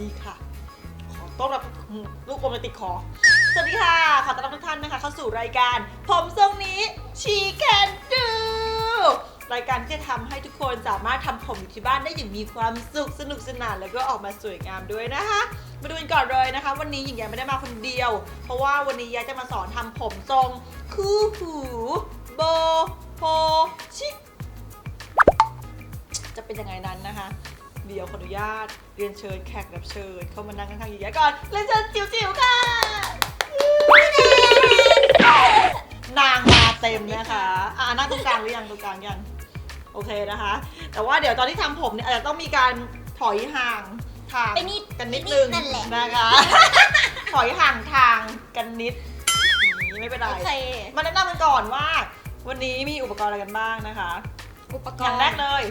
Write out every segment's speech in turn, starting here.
ดีค่ะ ขอต้อนรับลูกอมติดขอสวัสดีค่ะ ขอต้อนรับทุกท่านนะคะ เข้าสู่รายการ ผมทรงนี้ชีแคนดูรายการที่จะทำให้ทุกคนสามารถทำผมอยู่ที่บ้านได้อย่างมีความสุขสนุกสนานแล้วก็ออกมาสวยงามด้วยนะคะ มาดูกันก่อนเลยนะคะ วันนี้หญิงยังไม่ได้มาคนเดียว เพราะว่าวันนี้ยายจะมาสอนทำผมทรง คู่หูโบโฮชิ จะเป็นยังไงนั้นนะคะ เดี๋ยวขออนุญาตเรียนเชิญแขกรับเชิญ เข้ามานั่งข้างๆหญิงก่อนเรียนเชิญจิ๋วๆค่ะ นางมาเต็มนะคะอ่านั่งตรงกลางหรือยังตรงกลางยังโอเคนะคะ แต่ว่าเดี๋ยวตอนที่ทำผมเนี่ยอาจจะต้องมีการถอยห่างทางไปนิดกันนิดนึงนั่นแหละ นะคะ ถอยห่างทางกันนิดนี่ไม่เป็นไร โอเค มาแนะนำกันก่อนว่า วันนี้มีอุปกรณ์อะไรกันบ้างนะคะ อุปกอรย่างณ์แรกเลย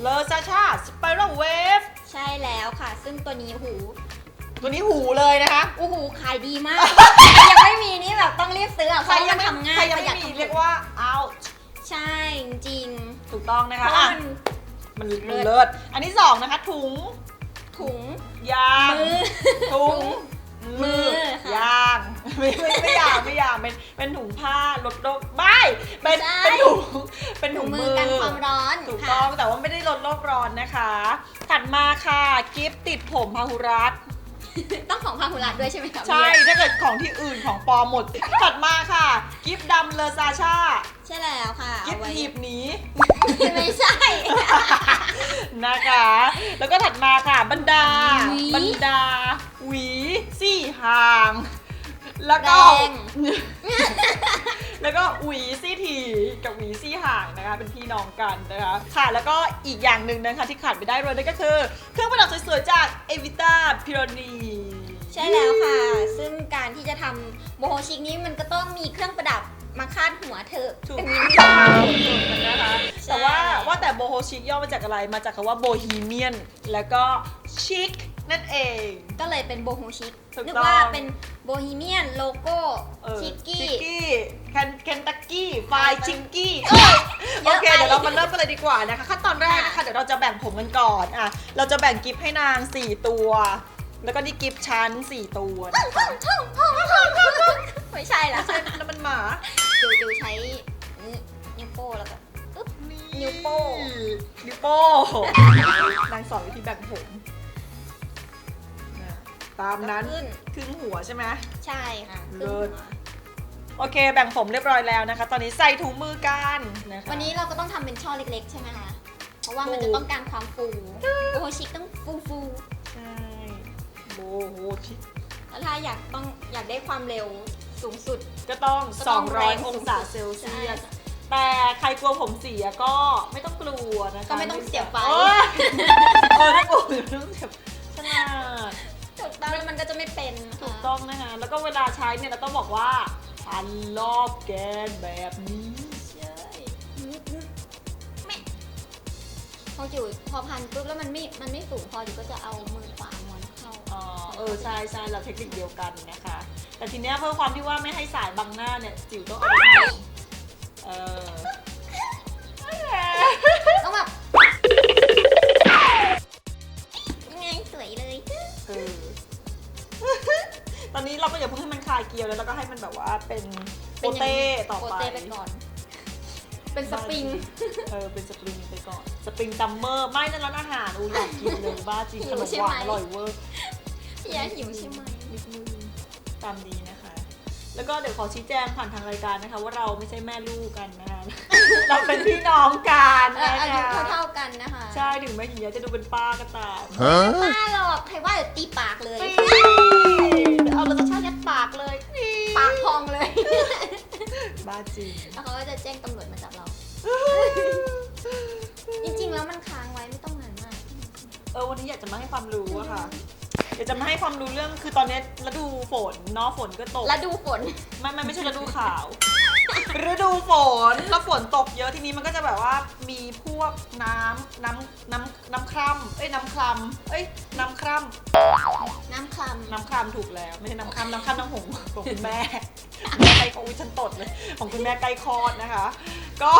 เลอซาชาสไปรัลเวฟใช่แล้วค่ะ ซึ่งตัวนี้หูตัวนี้หูเลยนะคะโอ้โหขายดีมาก ยังไม่มีนี่แบบต้องรีบซื้ออะเพใครราะยัมังนไม่ทำง่าใครยยังประหยัไม่ดมีทำเรียกว่า out ใช่จริงถูกต้องนะเพคะราะว่าอะมัน มันเลิมันศเลิศอันที่สองนะคะ ถุงถุงยางมือ ถุงมือค่ะยาง ไม่ไม่ไม่ยางไม่ยางเป็นเป็นถุงผ้าลดโรคไม่เป็นใช่ เป็นถุงเป็นถุถุงงมืมืออกันความร้อนถูกค่ะต้องแต่ว่าไม่ได้ลดโลกร้อนนะคะ ถัดมาค่ะกิฟต์ติดผมพาหุรัตต้องของพาหุรัตด้วยใช่ไหมคะใช่ถ้าเกิดของที่อื่นของปลอมหมด ถัดมาค่ะ กิฟต์ดำเลอซาชาใช่แล้วค่ะกิฟเอาต์ไว้หนีบหนี ไม่ใช่ นะคะ แล้วก็ถัดมาค่ะบรรดา หวี บรรดา หวี สี่หาง แล้วก็ แรง แล้วก็หวีซี่ทีกับหวีซี่ห่างนะคะ เป็นพี่น้องกันนะคะ ค่ะ แล้วก็อีกอย่างหนึ่งนะคะที่ขาดไม่ได้เลยนั่นก็คือ เครื่องประดับสวยๆ จากเอวิต้าพิโรนีใช่แล้วค่ะ ซึ่งการที่จะทำโมโหชิกนี้มันก็ต้องมีเครื่องประดับมาคาดหัวเธอถูกเป็นต้มิองนินะคะใช่ แต่ว่าว่าแต่โบโฮชิกย่อมาจากอะไรมาจากคำว่าโบฮีเมียน แล้วก็ชิค นั่นเอง ก็เลยเป็นโบโฮชิกถูกต้อง นึกว่าเป็นโบฮีเมียนโลโก้เออชิกกี้ ชิกกี้เคนเคนตักกี้ไฟเออชิกกี้เยโออะเคไปเดี๋ยวเรามาเริ่มกันเลยดีกว่านะคะ ขั้นตอนแรกนะคะค่ะเดี๋ยวเราจะแบ่งผมกันก่อนอะเราจะแบ่งกิฟต์ให้นาง 4 ตัว แล้วก็นี่กิฟต์ชั้น 4 ตัวนะคะท่องท่องท่องท่องไม่ใช่ละใช่แล้วมันหมาจูจูใช้นิ้วโป้แล้วก็ปึ๊บนิ้วโป้นิ้วโป้นางสอนวิธีแบ่งผมนะ ตามนั้นขึ้น ครึ่งหัวใช่ไหม ใช่ค่ะเลิขึ้นศหัวโอเค แบ่งผมเรียบร้อยแล้วนะคะ ตอนนี้ใส่ถุงมือกันนะคะ วันนี้เราก็ต้องทำเป็นช่อเล็กๆ ใช่ไหมคะ เพราะว่ามันถูจะก ต้องการความฟูโบโฮชิกต้องฟูฟูใช่โบโหชิคๆแล้วถ้าอยากต้องอยากได้ความเร็วสูงสุดก็ต้อง ก็ต้องแรง200 องศาเซลเซียส ใช่ แต่ใครกลัวผมเสียก็ไม่ต้องกลัวนะคะก็ไม่ต้องเสียไฟ เออเออถ้ากลัวไม่ต้องเสียขน ก็จะไม่เป็นนะคะถูกต้องนะคะ แล้วก็เวลาใช้เนี่ยเราต้องบอกว่าพันรอบแกนแบบนี้ใช่แม่พออยู่พอพันปุ๊บแล้วมันไม่ มันไม่สูงพออยู่ก็จะเอามือขวาม้วนเข้าอ๋อเออใช่ใช่เราเทคนิคเดียวกันนะคะ แต่ทีเนี้ยเพื่อความที่ว่าไม่ให้สายบังหน้าเนี่ยจิ๋วต้องเอาไปทำเออ เป็นโปเต้ต่อโปไป เต้ไปก่อน เป็นสปริง เออเป็นสปริงไปก่อน สปริงซัมเมอร์ ไม่นั่นร้านอาหารอูอยากกินเลยบ้าจริงหิขวนมใช่หไหม วานอร่อยเวอร์พี่ยาหิวใช่ไหมนิดนึงตามนี้นะคะ แล้วก็เดี๋ยวขอชี้แจงผ่านทางรายการนะคะ ว่าเราไม่ใช่แม่ลูกกันนะคะเราเป็นพี่น้องกันเออนะอายุคะเท่าๆกันนะคะใช่ถึงแม่หญิงจะดูเป็นป้าก็ตาม Huh? ป้าหรอกใครว่าเดี๋ยวตีปากเลย เอาเราจะชายัดปากเลย บ้าจริง แล้วเขาก็จะแจ้งตำรวจมาจับเรา จริงๆ แล้วมันค้างไว้ไม่ต้องนานมาก เออวันนี้อยากจะมาให้ความรู้อะค่ะอยากจะมาให้ความรู้เรื่องคือตอนนี้ฤดูฝนเนาะฝนก็ตกแล้วดูฝน ไม่ไม่ไม่ใช่ฤดูขาวฤดูฝนแล้วฝนตกเยอะทีนี้มันก็จะแบบว่ามีพวกน้ำน้ำน้ำน้ำคร่ำเอ้ยน้ำคร่ำเอ้ยน้ำคร่น้ำคลำน้ำคร่ำถูกแล้ว ไม่ใช่น้ำคร่ำน้ำคร่ำน้ำหงส์ของคุณแม่ แม่ใกล้โอ้ยฉันตดเลย ของคุณแม่ใกล้คลอดนะคะ ก็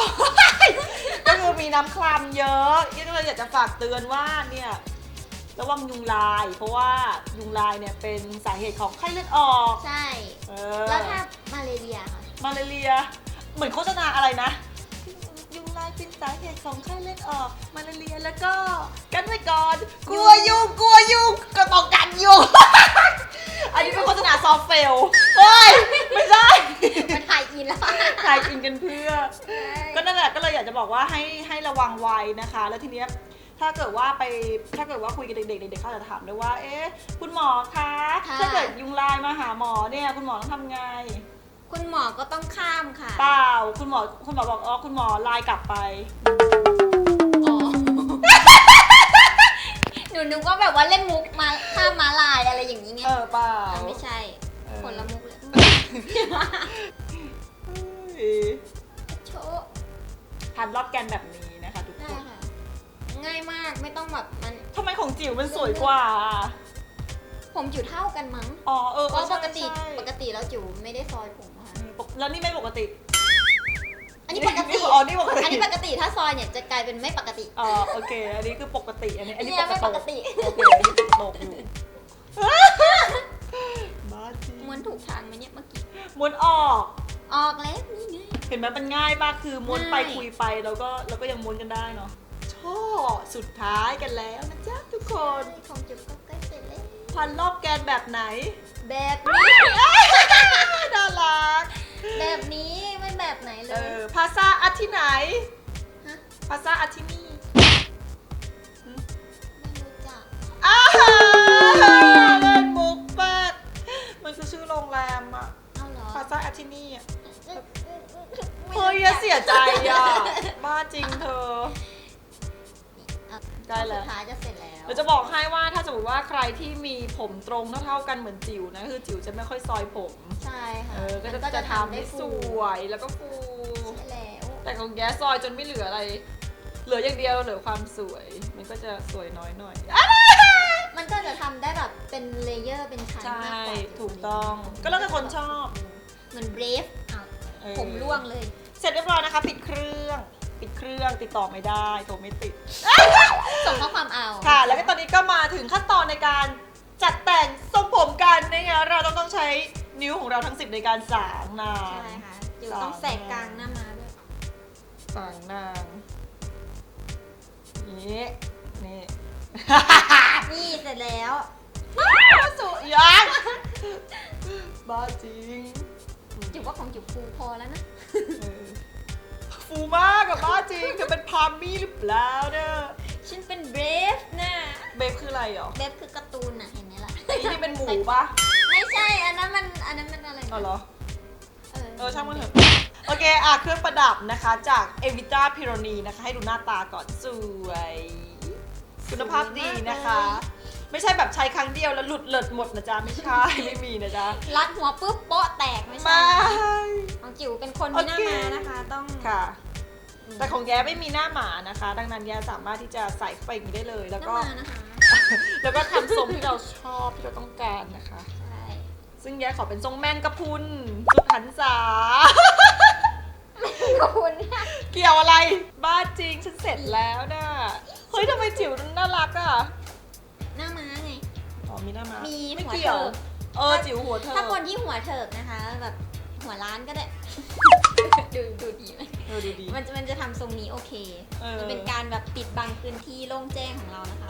ก็คือมีน้ำคร่ำเยอะก็เลยอยากจะฝากเตือนว่าเนี่ยระวังยุงลาย เพราะว่ายุงลายเนี่ยเป็นสาเหตุของไข้เลือดออกำใช่ เออแล้วถ้ามาเลเรียลาเรีย เหมือนโฆษณาอะไรนะ ยุงลายเป็นสาเหตุของไข้เลือดออก มาลาเรียแล้วก็กันไว้ก่อน กลัวยุงกลัวยุงก็ต้องกันยุง อันนี้เป็นโฆษณาซอฟต์เฟลเฮ้ย ไม่ใช่ มันถ่ายอิน แล้วถ่ายกินกันเพื่อ ก็นั่นแหละก็เลยอยากจะบอกว่าให้ให้ระวังไว้นะคะ แล้วทีเนี้ยถ้าเกิดว่าไปถ้าเกิดว่าคุยกับเด็กๆเด็กๆเขาจะถามด้วยว่า เอ๊ะ คุณหมอคะค่ะ ถ้าเกิดยุงลายมาหาหมอเนี่ยคุณหมอต้องทำไง คุณหมอก็ต้องข้ามค่ะเปล่า คุณหมอคุณหมอบอกอ๋อคุณหมอไลน์กลับไป อ๋อหนูนึกว่าแบบว่าเล่นมุกมาข้ามมาลายอะไรอย่างนี้ไงเออเปล่าอะไม่ใช่ เออ คนละมุกเลย เฮ้ยโชว์ทานรอบแกนแบบนี้นะคะทุกได้คนค่ะ ง่ายมากไม่ต้องแบบมัน ทำไมของจิ๋วมันสวยกว่า ผมจิ๋วเท่ากันมั้งอ๋อเออเพเออราะใช่ปกติใช่ปกติแล้วจิ๋วไม่ได้ซอยผมอะค่ะอืมปกแล้วนี่ไม่ปกติ อันนี้ปกติอ๋อนี่ปกติ อันนี้ปกติถ้าซอยเนี่ยจะกลายเป็นไม่ปกติอ๋อโอเค อันนี้คือปกติ อันนี้อันนี้เนี่ยไม่ปปกกติติโอเคอันนี้ปกติอยู่บ้าจริงม้วนถูกทางไหมเนี่ยเมื่อกี้ ม้วนออก ออกแล้วนี่ไง เห็นไหมมันง่ายมากคือม้วนไปง่าย คุยไปแล้วก็แล้วก็ยังม้วนกันได้เนาะช่อสุดท้ายกันแล้วนะจ๊ะทุกคนของจิ๋วก็ใกล้เสร็จแล้วพันรอบแกนแบบไหนแบบนี้น่ารักแบบนี้ไม่แบบไหนเลเอยอภาษาอัดที่ไหนฮะภาษาอัดที่นี่ ผมตรงเท่าๆกันเหมือนจิ๋วนะคือจิ๋วจะไม่ค่อยซอยผม ใช่ค่ะเออก็จะมันจะทำให้สวยแล้วก็ฟูใช่แล้ว แต่ของแย้ซอยจนไม่เหลืออะไร เหลืออย่างเดียวเหลือความสวย มันก็จะสวยน้อยหน่อยอะมันก็จะทำได้แบบเป็นเลเยอร์เป็นชั้นใช่ มากกว่าถูกต้อง ก็แล้วแต่คนชอบเหมือนเบรฟอะเออผมร่วงเลย เสร็จเรียบร้อยนะคะ ปิดเครื่อง ปิดเครื่องติดต่อไม่ได้โทรไม่ติด ส่งข้อความเอา ค่ะ แล้วก็ตอนนี้ก็มาถึงขั้นตอนในการ จัดแต่งทรงผมกันนะคะเราต้องต้องใช้นิ้วของเราทั้งสิบในการสางนาง ใช่ค่ะเดี๋ยวต้องแสกกลางหน้ามาด้วยสางนางนี่นี่ นี่เสร็จแล้วสวยยังบ้าจริงจิ๋วว่าของจิ๋วฟูพอแล้วนะ เออฟูมากกับบ้าจริงเธอเป็นพามี่หรือเปล่าเนี่ยฉันเป็นเบรฟนะเบฟคืออะไรหรอ เบรฟคือการ์ตูนน่ะเห็นไหมล่ะไอ้ที่เป็นหมูปะไม่ใช่ อันนั้นมันอันนั้นมันอะไรนะอ๋อเหรอ เออ เออช่างมันเถอะ โอเค อะ เครื่องประดับนะคะ จากเอวิต้าพิโรนีนะคะ ให้ดูหน้าตาก่อนสวย คุณภาพดีนะคะ ไม่ใช่แบบใช้ครั้งเดียวแล้วหลุดเลิดหมดนะจ๊ะ ไม่ใช่ ไม่มีนะจ๊ะรัดหัวปุ๊บโป๊ะแตกไม่ใช่ไม่ของจิ๋วเป็นคนที่หน้าโอเคมานะคะ ต้อง ค่ะ แต่ของแย้ไม่มีหน้าหมานะคะ ดังนั้นแย้สามารถที่จะใส่เข้าไปอย่างนี้ได้เลยหแล้วน้าก็มานะคะ แล้วก็ทำทรงที่เราชอบที่เราต้องการนะคะ ใช่ซึ่งแย้ขอเป็นทรงแมงกะพรุนสุดหันษา ขอบคุณค่ะเกี่ยวอะไร บ้าจริงฉันเสร็จแล้วนะเฮ้ยทำไมจิ๋วน่ารักอะหน้าม้าไง อ๋อมีหน้ามามีไม่หัวเกี่ยวเถิกเออจิ๋วหัวเธอถ้าคนที่หัวเถิกนะคะ แบบหัวล้านก็ได้ ดูดูดีไหมเออดูดี มันจะมันจะทำทรงนี้โอเค เออ มันเป็นการแบบปิดบังพื้นที่โล่งแจ้งของเรานะคะ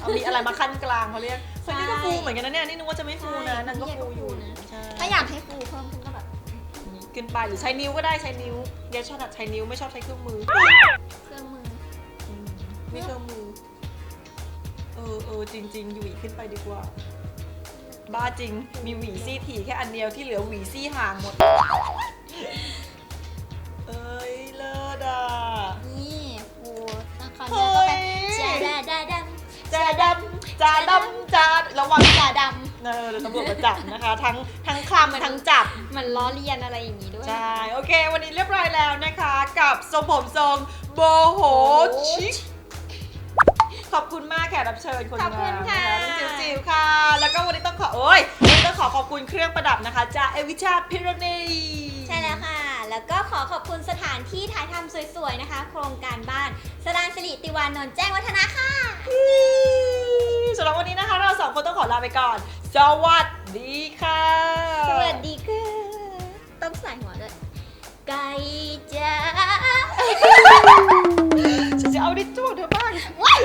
เอามีอะไรมาขั้นกลางเขาเรียกใช่เฮ้ยนี่ก็ฟูเหมือนกันนะเนี่ยนี่นึกว่าจะไม่ฟูนะใช่นางก็ฟูอยู่นี่ก็ฟูนะใช่ถ้าอยากให้ฟูเพิ่มขึ้นก็แบบนี่ขึ้นไปหรือใช้นิ้วก็ได้ใช้นิ้วแยชอบใช้นิ้วไม่ชอบใช้เครื่องมือเครื่องมือ อืมนี่เครื่องมือ เออเออจริง ๆ อยู่อีกขึ้นไปดีกว่า บ้าจริงมีหวีซี่ถี่แค่อันเดียวที่เหลือหวีซี่ห่างหมด ดำจะดำจะระวังำจาดเออเดี๋ยวตำรวจมาจับนะคะ ทั้งทั้งคลำทั้งจับำมันล้อเลียนอะไรอย่างนี้ด้วย ใช่ โอเค วันนี้เรียบร้อยแล้วนะคะ กับทรงผมทรงโบโหชิคขอบคุณมากแขกรับเชิญคนขอบคุงาณมค่ะจิ๋วๆค่ะ แล้วก็วันนี้ต้องขอ โอ้ยวันนี้ต้องขอขอบคุณเครื่องประดับนะคะจากเอวิชาพิรณี แล้วค่ะแล้วก็ขอขอบคุณสถานที่ถ่ายทำสวยๆนะคะ โครงการบ้านสรานสิริติวานนท์แจ้งวัฒนะค่ะ สำหรับวันนี้นะคะ เราสองคนต้องขอลาไปก่อน สวัสดีค่ะ สวัสดีค่ะต้องใส่หัวด้วยไก่จ้าฉันจะเอาดิจูเธอบ้างว้าย